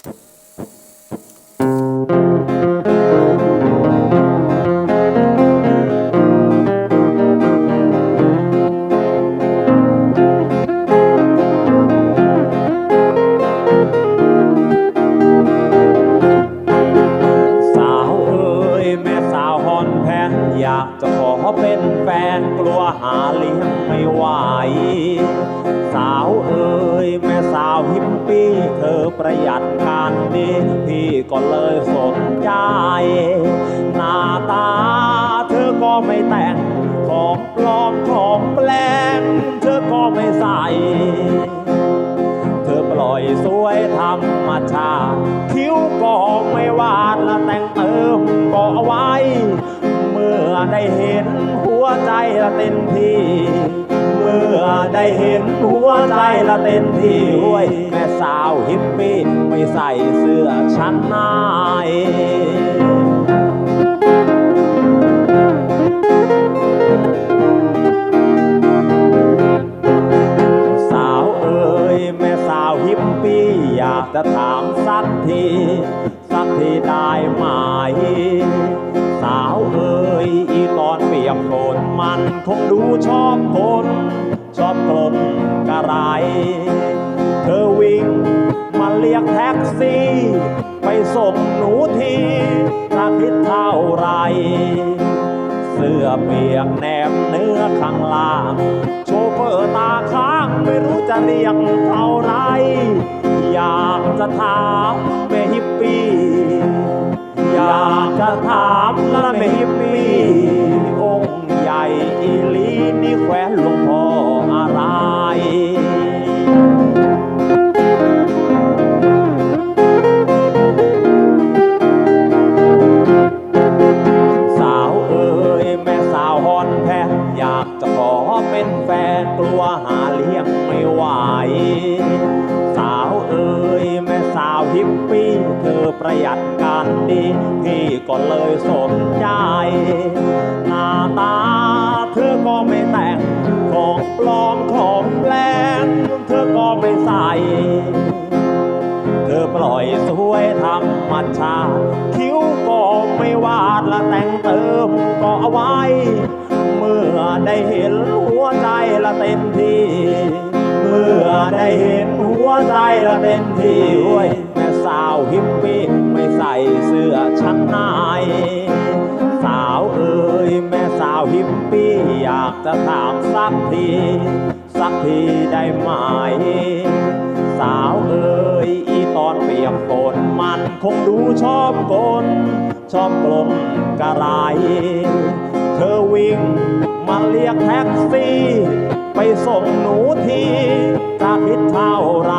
ส ขอเป็นแฟนกลัวหาเลี้ยงไม่ไหว สาวเอ๋ยแม่สาวฮิปปี้เธอประหยัดการดีพี่ก็เลยสนใจหน้าตาเธอก็ไม่แต่งของปลอมของแปลงเธอก็ไม่ใส่เธอปล่อยสวยธรรมชาติคิ้วก็ไม่วาดและแต่งเติมก็เอาไว้ เมื่อได้เห็นหัวใจละเต้นที่ เมื่อได้เห็นหัวใจละเต้นที่ห้วยแม่สาวฮิปปี้ไม่ใส่เสื้อชั้นในสาวเอ๋ยแม่สาวฮิปปี้อยากจะถามสักที สักทีได้ไหม มันคงดูชอบคนชอบกลมกระไร เธอวิ่งมาเรียกแท็กซี่ ไปส่งหนูทีถ้าคิดเท่าไร เสื้อเปียกแนบเนื้อข้างล่าง โชเฟอร์ตาค้างไม่รู้จะเรียกเท่าไร อยากจะถามแม่ฮิปปี้ อยากจะถามละแม่ฮิปปี้ แฟนกลัวหาเลี้ยงไม่ไหว สาวเอ๋ยแม่สาวฮิปปี้เธอประหยัดการดีพี่ก็เลยสนใจ หน้าตาเธอก็ไม่แต่งของปลอมของแปลงเธอก็ไม่ใส่เธอปล่อยสวยธรรมชาติคิ้วก็ไม่วาดและแต่งเติมก็เอาไว้ มื่อได้เห็นหัวใจละเต็มที่ เมื่อได้เห็นหัวใจละเต็มที่โอ้ยแม่สาวฮิปปี้ไม่ใส่เสื้อชั้นในสาวเอ๋ยแม่สาวฮิปปี้อยากจะถามสักที สักทีได้ไหม สาวเอ๋ยอีตอนเปียกฝนมันคงดูชอบกลชอบกลมกระไร เธอวิ่ง มาเรียกแท็กซี่ ไปส่งหนูทีถ้าคิดเท่าไร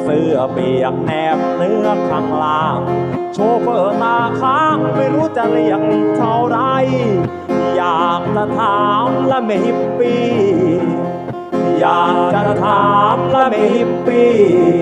เสื้อเปียกแนบเนื้อข้างล่าง โชเฟอร์ตาค้างไม่รู้จะเรียกเท่าไร อยากจะถามละไม่ฮิปปี้อยากจะถามละไม่ฮิปปี้